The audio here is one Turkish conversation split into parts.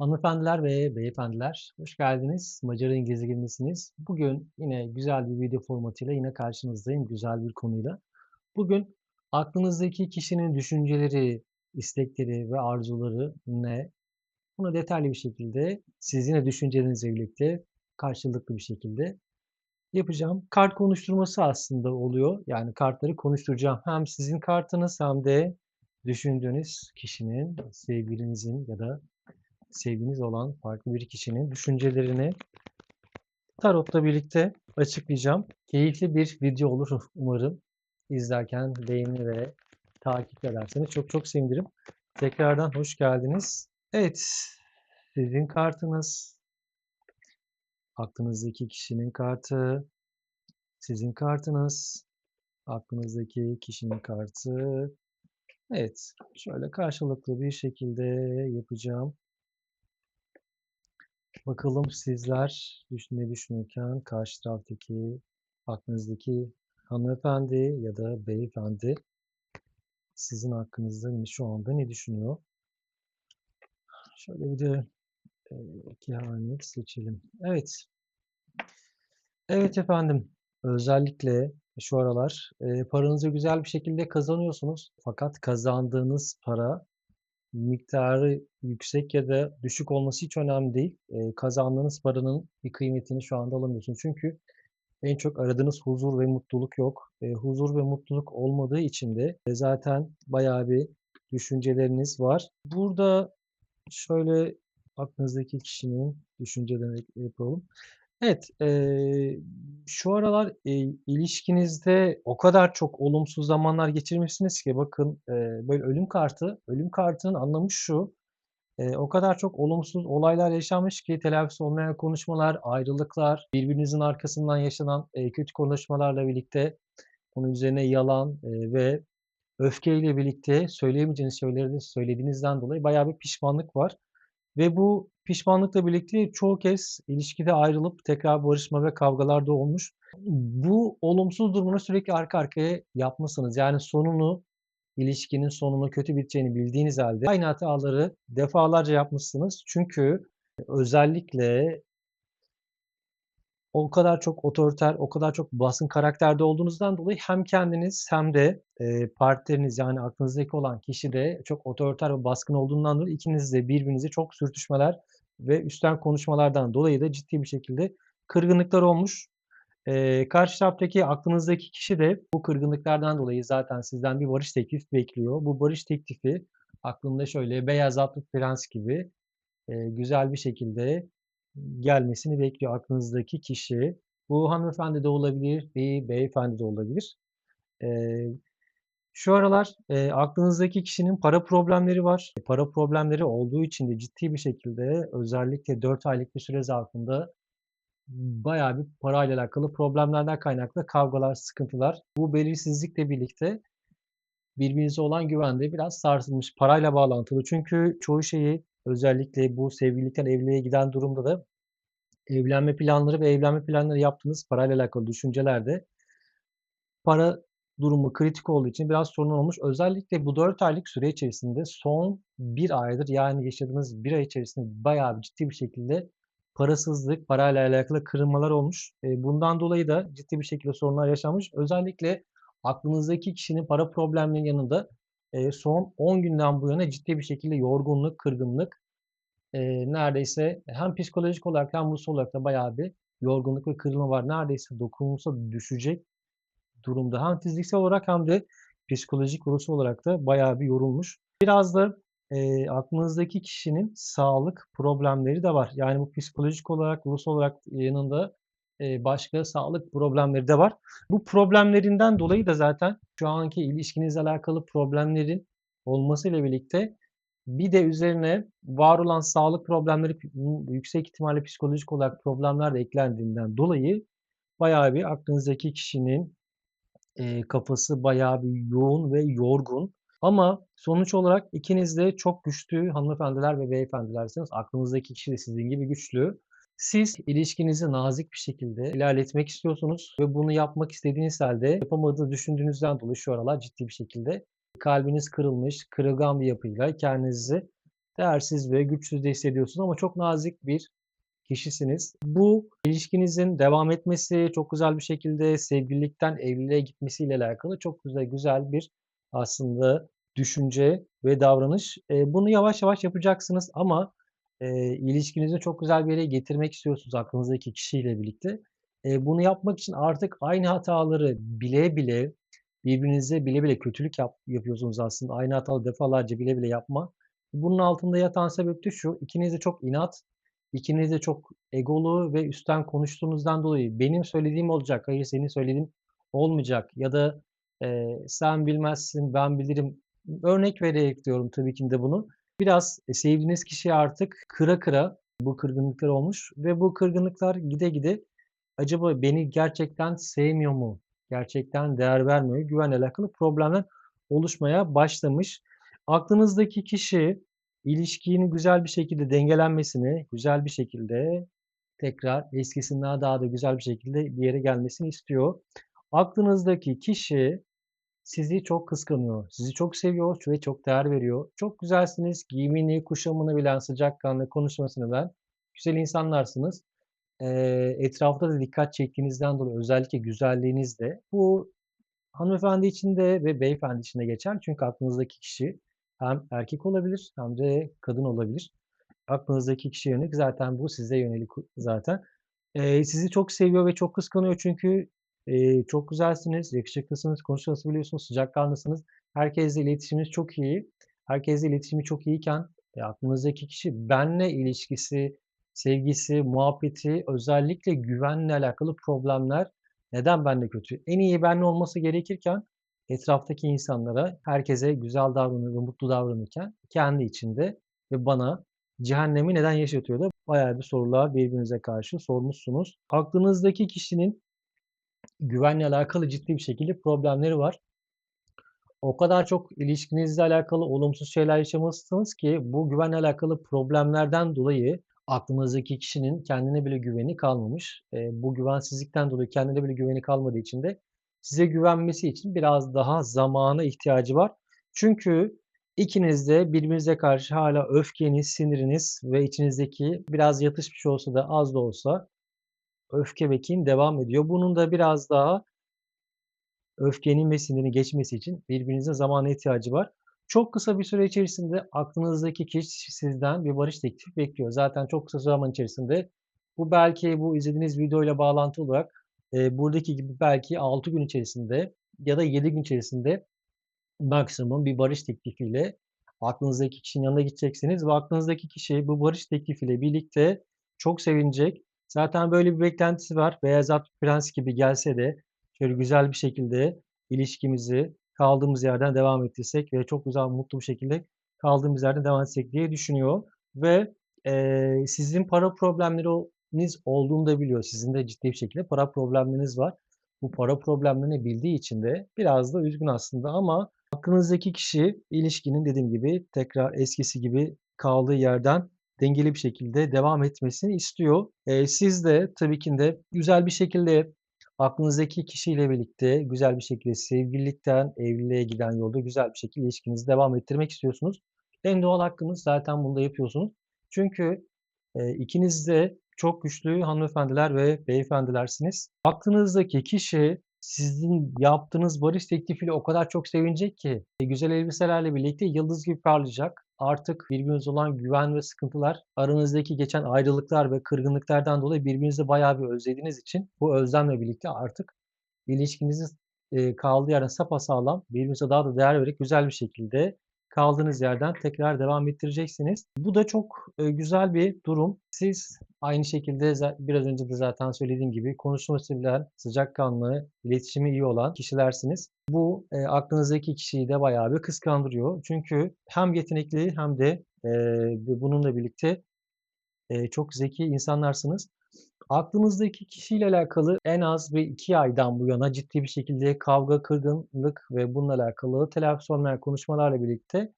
Hanımefendiler ve beyefendiler, hoş geldiniz. Macar İngilizce Gibisiniz. Bugün yine güzel bir video formatıyla yine karşınızdayım, güzel bir konuyla. Bugün aklınızdaki kişinin düşünceleri, istekleri ve arzuları ne? Bunu detaylı bir şekilde sizinle düşüncelerinizle birlikte karşılıklı bir şekilde yapacağım. Kart konuşturması aslında oluyor. Yani kartları konuşturacağım. Hem sizin kartınız hem de düşündüğünüz kişinin, sevgilinizin ya da sevginiz olan farklı bir kişinin düşüncelerini tarotla birlikte açıklayacağım. Keyifli bir video olur umarım. İzlerken beğeni ve takip ederseniz çok çok sevinirim. Tekrardan hoş geldiniz. Evet, sizin kartınız, aklınızdaki kişinin kartı, sizin kartınız, aklınızdaki kişinin kartı. Evet, şöyle karşılıklı bir şekilde yapacağım. Bakalım sizler ne düşünürken karşı taraftaki aklınızdaki hanımefendi ya da beyefendi sizin hakkınızda şu anda ne düşünüyor? Şöyle bir de e, kehanet seçelim. Evet. Evet efendim. Özellikle şu aralar e, paranızı güzel bir şekilde kazanıyorsunuz. Fakat kazandığınız para miktarı yüksek ya da düşük olması hiç önemli değil. Eee, kazandığınız paranın bir kıymetini şu anda alamıyorsunuz. Çünkü en çok aradığınız huzur ve mutluluk yok. Eee, huzur ve mutluluk olmadığı için de e, zaten bayağı bir düşünceleriniz var. Burada şöyle aklınızdaki kişinin düşüncelerini yapalım. Evet, eee, şu aralar, eee, ilişkinizde o kadar çok olumsuz zamanlar geçirmişsiniz ki bakın, eee, böyle ölüm kartı, ölüm kartının anlamı şu, eee, o kadar çok olumsuz olaylar yaşanmış ki telafisi olmayan konuşmalar, ayrılıklar, birbirinizin arkasından yaşanan, eee, kötü konuşmalarla birlikte onun üzerine yalan, eee, ve öfkeyle birlikte söyleyemeyeceğiniz şeyleri söylediğinizden dolayı bayağı bir pişmanlık var. Ve bu pişmanlıkla birlikte çoğu kez ilişkide ayrılıp tekrar barışma ve kavgalar da olmuş. Bu olumsuz durumunu sürekli arka arkaya yapmışsınız. Yani sonunu, ilişkinin sonunu kötü biteceğini bildiğiniz halde aynı hataları defalarca yapmışsınız. Çünkü özellikle o kadar çok otoriter, o kadar çok baskın karakterde olduğunuzdan dolayı hem kendiniz hem de, eee, partneriniz yani aklınızdaki olan kişi de çok otoriter ve baskın olduğundan dolayı ikiniz de birbirinize çok sürtüşmeler ve üstten konuşmalardan dolayı da ciddi bir şekilde kırgınlıklar olmuş. Eee, karşı taraftaki aklınızdaki kişi de bu kırgınlıklardan dolayı zaten sizden bir barış teklifi bekliyor. Bu barış teklifi aklında şöyle beyaz atlı prens gibi, eee, güzel bir şekilde gelmesini bekliyor aklınızdaki kişi. Bu hanımefendi de olabilir, bir beyefendi de olabilir. Eee, şu aralar, eee, aklınızdaki kişinin para problemleri var. Para problemleri olduğu için de ciddi bir şekilde özellikle 4 aylık bir süre zarfında bayağı bir parayla alakalı problemlerden kaynaklı kavgalar, sıkıntılar. Bu belirsizlikle birlikte birbirinize olan güven de biraz sarsılmış. Parayla bağlantılı. Çünkü çoğu şeyi özellikle bu sevgililikten evliliğe giden durumda da evlenme planları ve evlenme planları yaptığınız parayla alakalı düşüncelerde para durumu kritik olduğu için biraz sorun olmuş. Özellikle bu 4 aylık süre içerisinde son 1 aydır yani yaşadığınız 1 ay içerisinde bayağı bir ciddi bir şekilde parasızlık, parayla alakalı kırılmalar olmuş. Eee, bundan dolayı da ciddi bir şekilde sorunlar yaşanmış. Özellikle aklınızdaki kişinin para problemlerinin yanında, eee, son 10 günden bu yana ciddi bir şekilde yorgunluk, kırgınlık, eee, neredeyse hem psikolojik olarak hem ruhsal olarak da bayağı bir yorgunluk ve kırılma var. Neredeyse dokunulsa düşecek durumda. Hem fiziksel olarak hem de psikolojik ruhsal olarak da bayağı bir yorulmuş. Biraz da, eee, aklınızdaki kişinin sağlık problemleri de var. Yani bu psikolojik olarak, ruhsal olarak yanında, eee, başka sağlık problemleri de var. Bu problemlerinden dolayı da zaten şu anki ilişkinizle alakalı problemlerin olmasıyla birlikte bir de üzerine var olan sağlık problemleri yüksek ihtimalle psikolojik olarak problemler de eklendiğinden dolayı bayağı bir aklınızdaki kişinin, eee, kafası bayağı bir yoğun ve yorgun. Ama sonuç olarak ikiniz de çok güçlü hanımefendiler ve beyefendilersiniz. Aklınızdaki kişi de sizin gibi güçlü. Siz ilişkinizi nazik bir şekilde ilerletmek istiyorsunuz ve bunu yapmak istediğiniz halde yapamadığınızı düşündüğünüzden dolayı şu aralar ciddi bir şekilde kalbiniz kırılmış, kırılgan bir yapıyla kendinizi değersiz ve güçsüz de hissediyorsunuz ama çok nazik bir kişisiniz. Bu ilişkinizin devam etmesi, çok güzel bir şekilde sevgililikten evliliğe gitmesiyle alakalı çok güzel güzel bir aslında düşünce ve davranış. Eee, bunu yavaş yavaş yapacaksınız ama, eee, ilişkinizi çok güzel bir yere getirmek istiyorsunuz aklınızdaki kişiyle birlikte. Eee, bunu yapmak için artık aynı hataları bile bile, birbirinize bile bile kötülük yap yapıyorsunuz aslında. Aynı hataları defalarca bile bile yapma. Bunun altında yatan sebep de şu: İkiniz de çok inat, ikiniz de çok egolu ve üstten konuştuğunuzdan dolayı benim söylediğim olacak, hayır senin söylediğin olmayacak ya da, eee, sen bilmezsin, ben bilirim. Örnek vererek diyorum tabii ki de bunu. Biraz, eee, sevdiğiniz kişiyi artık kıra kıra bu kırgınlıklar olmuş ve bu kırgınlıklar gide gide acaba beni gerçekten sevmiyor mu, gerçekten değer vermiyor güvenle alakalı problemler oluşmaya başlamış. Aklınızdaki kişi ilişkinin güzel bir şekilde dengelenmesini, güzel bir şekilde tekrar eskisinden daha da güzel bir şekilde bir yere gelmesini istiyor. Aklınızdaki kişi sizi çok kıskanıyor, sizi çok seviyor ve çok değer veriyor. Çok güzelsiniz, giyimini, kuşamını bilen, sıcakkanlı, konuşmasını bilen güzel insanlarsınız. Etrafta da dikkat çektiğinizden dolayı özellikle güzelliğinizle bu hanımefendi için de ve beyefendi için de geçerli. Çünkü aklınızdaki kişi hem erkek olabilir hem de kadın olabilir. Aklınızdaki kişiye yönelik zaten bu size yönelik zaten. Eee, sizi çok seviyor ve çok kıskanıyor çünkü, eee, çok güzelsiniz, yakışıklısınız, konuşmasını biliyorsunuz, sıcakkanlısınız. Herkesle iletişiminiz çok iyi. Herkesle iletişimi çok iyiyken, e, aklınızdaki kişi benle ilişkisi, sevgisi, muhabbeti, özellikle güvenle alakalı problemler neden benle kötü? En iyi benle olması gerekirken etraftaki insanlara, herkese güzel davranır mutlu davranırken kendi içinde ve bana cehennemi neden yaşatıyor da bayağı bir sorular birbirinize karşı sormuşsunuz. Aklınızdaki kişinin güvenle alakalı ciddi bir şekilde problemleri var. O kadar çok ilişkinizle alakalı olumsuz şeyler yaşamışsınız ki bu güvenle alakalı problemlerden dolayı aklınızdaki kişinin kendine bile güveni kalmamış. Eee, bu güvensizlikten dolayı kendine bile güveni kalmadığı için de size güvenmesi için biraz daha zamana ihtiyacı var. Çünkü ikiniz de birbirinize karşı hâlâ öfkeniz, siniriniz ve içinizdeki biraz yatışmış olsa da az da olsa öfke ve kin devam ediyor. Bunun da biraz daha öfkenin ve sinirin geçmesi için birbirinizin zamana ihtiyacı var. Çok kısa bir süre içerisinde aklınızdaki kişi sizden bir barış teklifi bekliyor. Zaten çok kısa zaman içerisinde bu belki bu izlediğiniz videoyla bağlantılı olarak, eee, buradaki gibi belki 6 gün içerisinde ya da 7 gün içerisinde maksimum bir barış teklifiyle aklınızdaki kişinin yanına gideceksiniz ve aklınızdaki kişi bu barış teklifiyle birlikte çok sevinecek. Zaten böyle bir beklentisi var. Beyaz At Prens gibi gelse de şöyle güzel bir şekilde ilişkimizi kaldığımız yerden devam ettirsek ve çok güzel, mutlu bir şekilde kaldığımız yerden devam etsek diye düşünüyor ve, eee, sizin para problemleriniz olduğunu da biliyor. Sizin de ciddi bir şekilde para problemleriniz var. Bu para problemlerini bildiği için de biraz da üzgün aslında ama aklınızdaki kişi ilişkinin dediğim gibi tekrar eskisi gibi kaldığı yerden dengeli bir şekilde devam etmesini istiyor. Eee, siz de tabii ki de güzel bir şekilde aklınızdaki kişiyle birlikte güzel bir şekilde sevgililikten evliliğe giden yolda güzel bir şekilde ilişkinizi devam ettirmek istiyorsunuz. En doğal hakkınız zaten bunu da yapıyorsunuz. Çünkü, eee, ikiniz de çok güçlü hanımefendiler ve beyefendilersiniz. Aklınızdaki kişi sizin yaptığınız barış teklifiyle o kadar çok sevinecek ki e, güzel elbiselerle birlikte yıldız gibi parlayacak. Artık birbirinize olan güven ve sıkıntılar, aranızdaki geçen ayrılıklar ve kırgınlıklardan dolayı birbirinizi bayağı bir özlediğiniz için bu özlemle birlikte artık ilişkinizin, eee, kaldığı yerden sapasağlam, birbirinize daha da değer vererek güzel bir şekilde kaldığınız yerden tekrar devam ettireceksiniz. Bu da çok, eee, güzel bir durum. Siz aynı şekilde biraz önce de zaten söylediğim gibi konuşması bilen, sıcakkanlı, iletişimi iyi olan kişilersiniz. Bu, eee, aklınızdaki kişiyi de bayağı bir kıskandırıyor. Çünkü hem yetenekli hem de, ve bununla birlikte, çok zeki insanlarsınız. Aklınızdaki kişiyle alakalı en az bir 2 aydan bu yana ciddi bir şekilde kavga, kırgınlık ve bununla alakalı olmayan konuşmalarla birlikte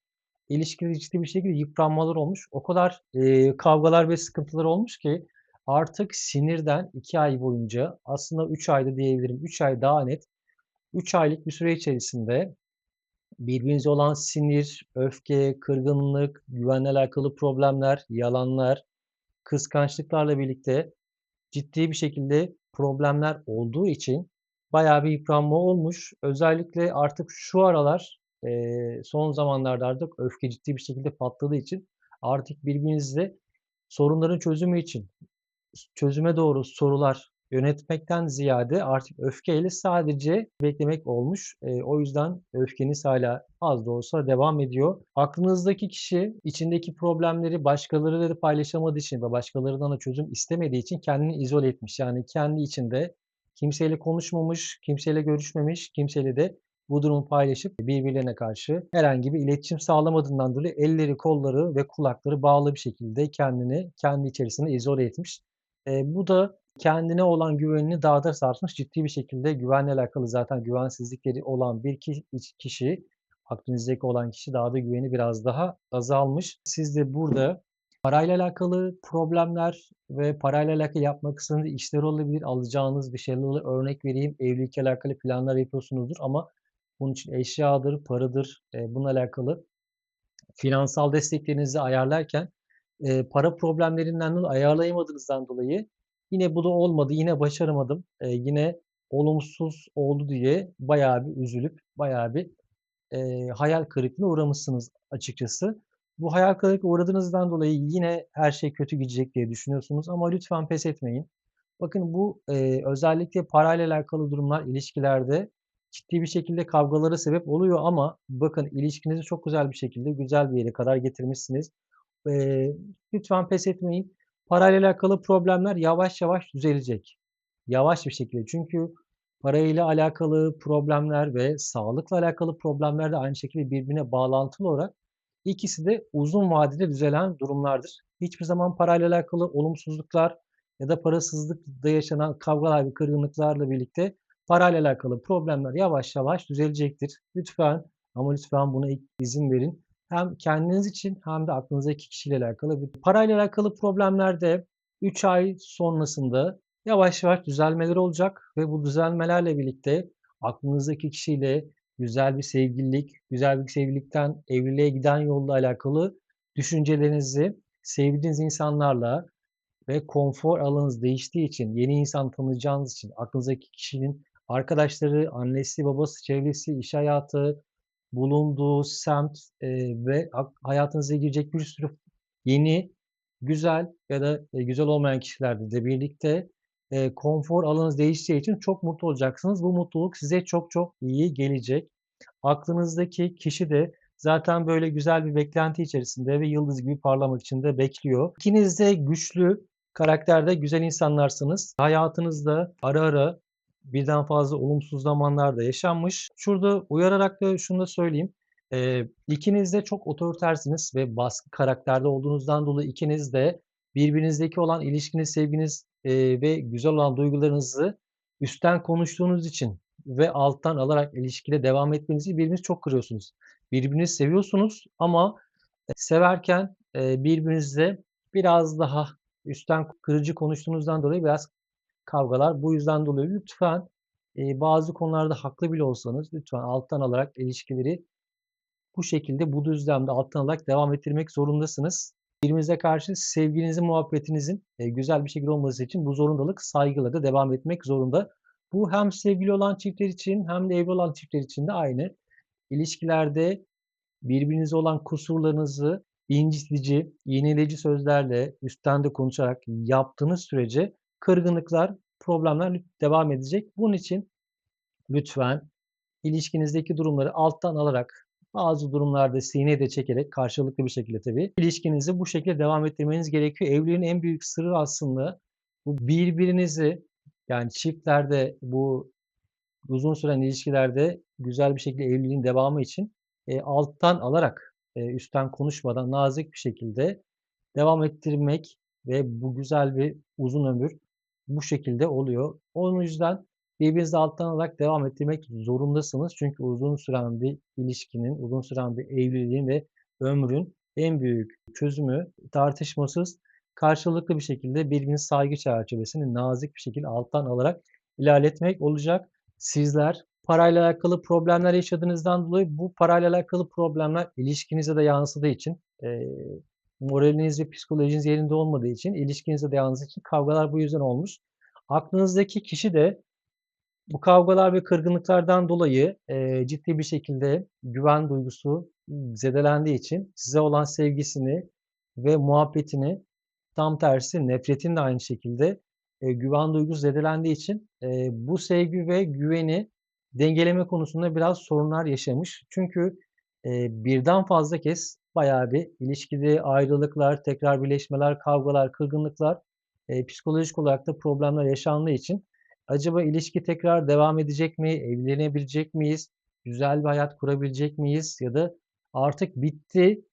ilişkide ciddi bir şekilde yıpranmalar olmuş. O kadar, eee, kavgalar ve sıkıntılar olmuş ki artık sinirden 2 ay boyunca aslında 3 ayda diyebilirim, 3 ay daha net, 3 aylık bir süre içerisinde Birbirinize olan sinir, öfke, kırgınlık, güvenle alakalı problemler, yalanlar, kıskançlıklarla birlikte ciddi bir şekilde problemler olduğu için bayağı bir yıpranma olmuş. Özellikle artık şu aralar, eee, son zamanlarda artık öfke ciddi bir şekilde patladığı için artık birbirinizle sorunların çözümü için çözüme doğru sorular yöneltmekten ziyade artık öfkeyle sadece beklemek olmuş. Eee, o yüzden öfkeniz hâlâ az da olsa devam ediyor. Aklınızdaki kişi içindeki problemleri başkalarıyla paylaşamadığı için ve başkalarından da çözüm istemediği için kendini izole etmiş. Yani kendi içinde kimseyle konuşmamış, kimseyle görüşmemiş, kimseyle de bu durumu paylaşıp birbirlerine karşı herhangi bir iletişim sağlamadığından dolayı elleri, kolları ve kulakları bağlı bir şekilde kendini kendi içerisinde izole etmiş. Eee, bu da kendine olan güvenini daha da sarsmış. Ciddi bir şekilde güvenle alakalı zaten güvensizlikleri olan bir kişi, aklınızdaki olan kişi daha da güveni biraz daha azalmış. Siz de burada parayla alakalı problemler ve parayla alakalı yapmak istediğiniz işler olabilir, alacağınız bir şeyler olabilir. Örnek vereyim, evlilikle alakalı planlar yapıyorsunuzdur ama bunun için eşyadır, paradır, eee, bununla alakalı finansal desteklerinizi ayarlarken, eee, para problemlerinden dolayı ayarlayamadığınızdan dolayı yine bu da olmadı, yine başaramadım, eee, yine olumsuz oldu diye bayağı bir üzülüp bayağı bir, eee, hayal kırıklığına uğramışsınız açıkçası. Bu hayal kırıklığına uğradığınızdan dolayı yine her şey kötü gidecek diye düşünüyorsunuz ama lütfen pes etmeyin. Bakın bu, eee, özellikle parayla alakalı durumlar ilişkilerde ciddi bir şekilde kavgalara sebep oluyor ama bakın ilişkinizi çok güzel bir şekilde güzel bir yere kadar getirmişsiniz. Eee, lütfen pes etmeyin. Parayla alakalı problemler yavaş yavaş düzelecek. Yavaş bir şekilde çünkü parayla alakalı problemler ve sağlıkla alakalı problemler de aynı şekilde birbirine bağlantılı olarak ikisi de uzun vadede düzelen durumlardır. Hiçbir zaman parayla alakalı olumsuzluklar ya da parasızlıkta yaşanan kavgalar ve kırgınlıklarla birlikte parayla alakalı problemler yavaş yavaş düzelecektir. Lütfen ama lütfen buna izin verin. Hem kendiniz için hem de aklınızdaki kişiyle alakalı. Parayla alakalı problemlerde 3 ay sonrasında yavaş yavaş düzelmeler olacak ve bu düzelmelerle birlikte aklınızdaki kişiyle güzel bir sevgililik, güzel bir sevgililikten evliliğe giden yolla alakalı düşüncelerinizi sevdiğiniz insanlarla ve konfor alanınız değiştiği için, yeni insan tanıyacağınız için, aklınızdaki kişinin arkadaşları, annesi, babası, çevresi, iş hayatı, bulunduğu semt, eee, ve hayatınıza girecek bir sürü yeni, güzel ya da, eee, güzel olmayan kişilerle de birlikte, eee, konfor alanınız değişeceği için çok mutlu olacaksınız. Bu mutluluk size çok çok iyi gelecek. Aklınızdaki kişi de zaten böyle güzel bir beklenti içerisinde ve yıldız gibi parlamak için de bekliyor. İkiniz de güçlü karakterde güzel insanlarsınız. Hayatınızda ara ara birden fazla olumsuz zamanlar da yaşanmış. Şurada uyararak da şunu da söyleyeyim. Eee, ikiniz de çok otoritersiniz ve baskın karakterde olduğunuzdan dolayı ikiniz de birbirinizdeki olan ilişkiniz, sevginiz, eee, ve güzel olan duygularınızı üstten konuştuğunuz için ve alttan alarak ilişkide devam etmenizi birbirinizi çok kırıyorsunuz. Birbirinizi seviyorsunuz ama, severken, eee, birbirinizle biraz daha üstten kırıcı konuştuğunuzdan dolayı biraz kavgalar. Bu yüzden dolayı lütfen, eee, bazı konularda haklı bile olsanız lütfen alttan alarak ilişkileri bu şekilde, bu düzlemde alttan alarak devam ettirmek zorundasınız. Birbirinize karşı sevginizin, muhabbetinizin, eee, güzel bir şekilde olması için bu zorundalık saygıyla da devam etmek zorunda. Bu hem sevgili olan çiftler için hem de evli olan çiftler için de aynı. İlişkilerde birbirinize olan kusurlarınızı incitici, iğneleyici sözlerle üstten de konuşarak yaptığınız sürece kırgınlıklar, problemler devam edecek. Bunun için lütfen ilişkinizdeki durumları alttan alarak, bazı durumlarda sineye de çekerek karşılıklı bir şekilde tabii, ilişkinizi bu şekilde devam ettirmeniz gerekiyor. Evliliğin en büyük sırrı aslında bu birbirinizi, yani çiftlerde bu uzun süren ilişkilerde güzel bir şekilde evliliğin devamı için, eee, alttan alarak, eee, üstten konuşmadan nazik bir şekilde devam ettirmek ve bu güzel bir uzun ömür bu şekilde oluyor. O yüzden birbirinizi alttan alarak devam ettirmek zorundasınız. Çünkü uzun süren bir ilişkinin, uzun süren bir evliliğin ve ömrün en büyük çözümü tartışmasız karşılıklı bir şekilde birbirine saygı çerçevesinde nazik bir şekilde alttan alarak ilerletmek olacak. Sizler parayla alakalı problemler yaşadığınızdan dolayı bu parayla alakalı problemler ilişkinize de yansıdığı için, eee, moraliniz ve psikolojiniz yerinde olmadığı için, ilişkinize de yansıdığı için kavgalar bu yüzden olmuş. Aklınızdaki kişi de bu kavgalar ve kırgınlıklardan dolayı, eee, ciddi bir şekilde güven duygusu zedelendiği için size olan sevgisini ve muhabbetini tam tersi nefretini de aynı şekilde, eee, güven duygusu zedelendiği için, eee, bu sevgi ve güveni dengeleme konusunda biraz sorunlar yaşamış. Çünkü, eee, birden fazla kez bayağı bir ilişkide ayrılıklar, tekrar birleşmeler, kavgalar, kırgınlıklar, eee, psikolojik olarak da problemler yaşandığı için acaba ilişki tekrar devam edecek mi? Evlenebilecek miyiz? Güzel bir hayat kurabilecek miyiz? Ya da artık bitti,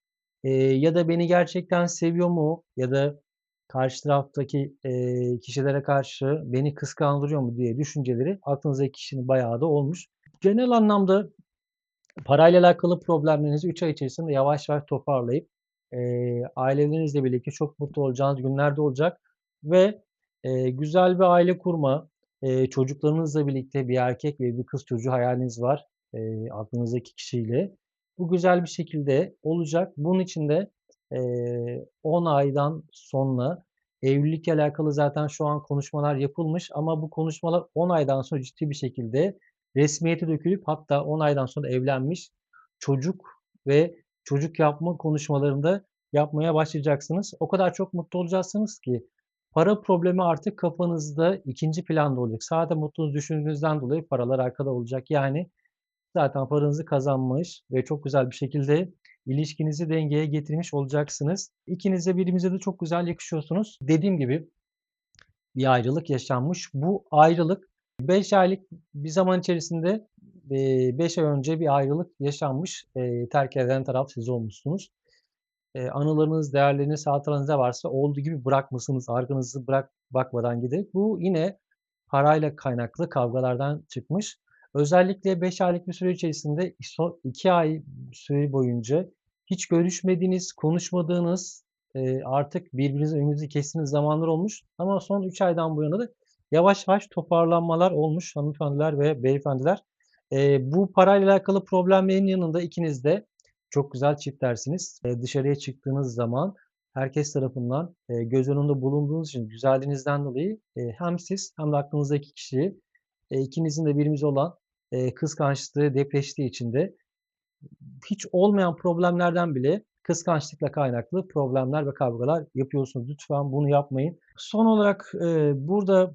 eee, ya da beni gerçekten seviyor mu? Ya da karşı taraftaki, eee, kişilere karşı beni kıskandırıyor mu diye düşünceleri aklınızdaki kişinin bayağı da olmuş. Genel anlamda parayla alakalı problemlerinizi 3 ay içerisinde yavaş yavaş toparlayıp, eee, ailelerinizle birlikte çok mutlu olacağınız günler de olacak ve, eee, güzel bir aile kurma, eee, çocuklarınızla birlikte bir erkek ve bir kız çocuğu hayaliniz var, eee, aklınızdaki kişiyle. Bu güzel bir şekilde olacak. Bunun için de, eee, 10 aydan sonra evlilikle alakalı zaten şu an konuşmalar yapılmış ama bu konuşmalar 10 aydan sonra ciddi bir şekilde resmiyete dökülüp hatta 10 aydan sonra evlenmiş, çocuk ve çocuk yapma konuşmalarını da yapmaya başlayacaksınız. O kadar çok mutlu olacaksınız ki para problemi artık kafanızda 2'nci planda olacak. Sadece mutluluğunuzu düşündüğünüzden dolayı paralar arkada olacak. Yani zaten paranızı kazanmış ve çok güzel bir şekilde ilişkinizi dengeye getirmiş olacaksınız. İkiniz de birbirinize de çok güzel yakışıyorsunuz. Dediğim gibi bir ayrılık yaşanmış. Bu ayrılık 5 aylık bir zaman içerisinde, eee, 5 ay önce bir ayrılık yaşanmış. Terk eden taraf siz olmuşsunuz. Anılarınız, değerleriniz, hatıranız ne varsa olduğu gibi bırakmışsınız. Arkanızı bırak bakmadan gidip. Bu yine parayla kaynaklı kavgalardan çıkmış. Özellikle 5 aylık bir süre içerisinde son 2 ay süre boyunca hiç görüşmediğiniz, konuşmadığınız, artık birbirinizin önünüzü kestiğiniz zamanlar olmuş ama son 3 aydan bu yana da yavaş yavaş toparlanmalar olmuş hanımefendiler ve beyefendiler. Eee, bu parayla alakalı problemlerin yanında ikiniz de çok güzel çiftlersiniz. Eee, dışarıya çıktığınız zaman herkes tarafından, eee, göz önünde bulunduğunuz için güzelliğinizden dolayı, eee, hem siz hem de aklınızdaki kişi, eee, ikinizin de birbirinize olan, eee, kıskançlığı depreştiği için de hiç olmayan problemlerden bile kıskançlıkla kaynaklı problemler ve kavgalar yapıyorsunuz. Lütfen bunu yapmayın. Son olarak, eee, burada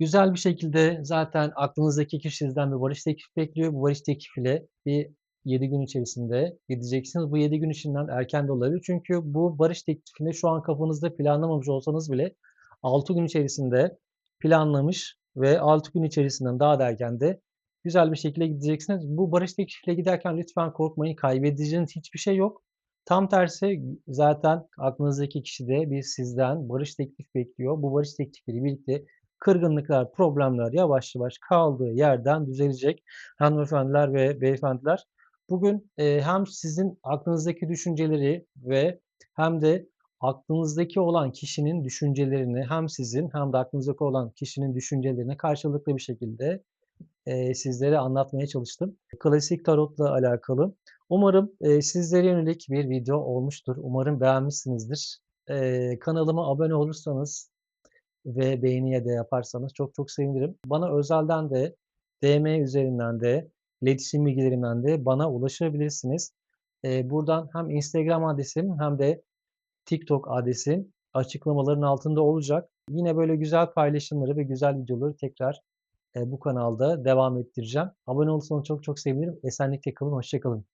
güzel bir şekilde zaten aklınızdaki kişi sizden bir barış teklifi bekliyor. Bu barış teklifiyle bir 7 gün içerisinde gideceksiniz. Bu 7 gün içinden erken de olabilir. Çünkü bu barış teklifini şu an kafanızda planlamamış olsanız bile 6 gün içerisinde planlamış ve 6 gün içerisinden daha da erken de güzel bir şekilde gideceksiniz. Bu barış teklifiyle giderken lütfen korkmayın. Kaybedeceğiniz hiçbir şey yok. Tam tersi zaten aklınızdaki kişi de bir sizden barış teklifi bekliyor. Bu barış teklifiyle birlikte kırgınlıklar, problemler yavaş yavaş kaldığı yerden düzelecek hanımefendiler ve beyefendiler. Bugün, eee, hem sizin aklınızdaki düşünceleri ve hem de aklınızdaki olan kişinin düşüncelerini hem sizin hem de aklınızdaki olan kişinin düşüncelerini karşılıklı bir şekilde, eee, sizlere anlatmaya çalıştım. Klasik tarotla alakalı. Umarım, eee, sizlere yönelik bir video olmuştur. Umarım beğenmişsinizdir. Eee, kanalıma abone olursanız ve beğeni de yaparsanız çok çok sevinirim. Bana özelden de DM üzerinden de iletişim bilgilerimden de bana ulaşabilirsiniz. Eee, buradan hem Instagram adresim hem de TikTok adresim açıklamaların altında olacak. Yine böyle güzel paylaşımları ve güzel videoları tekrar, eee, bu kanalda devam ettireceğim. Abone olursanız çok çok sevinirim. Esenlikle kalın, hoşça kalın.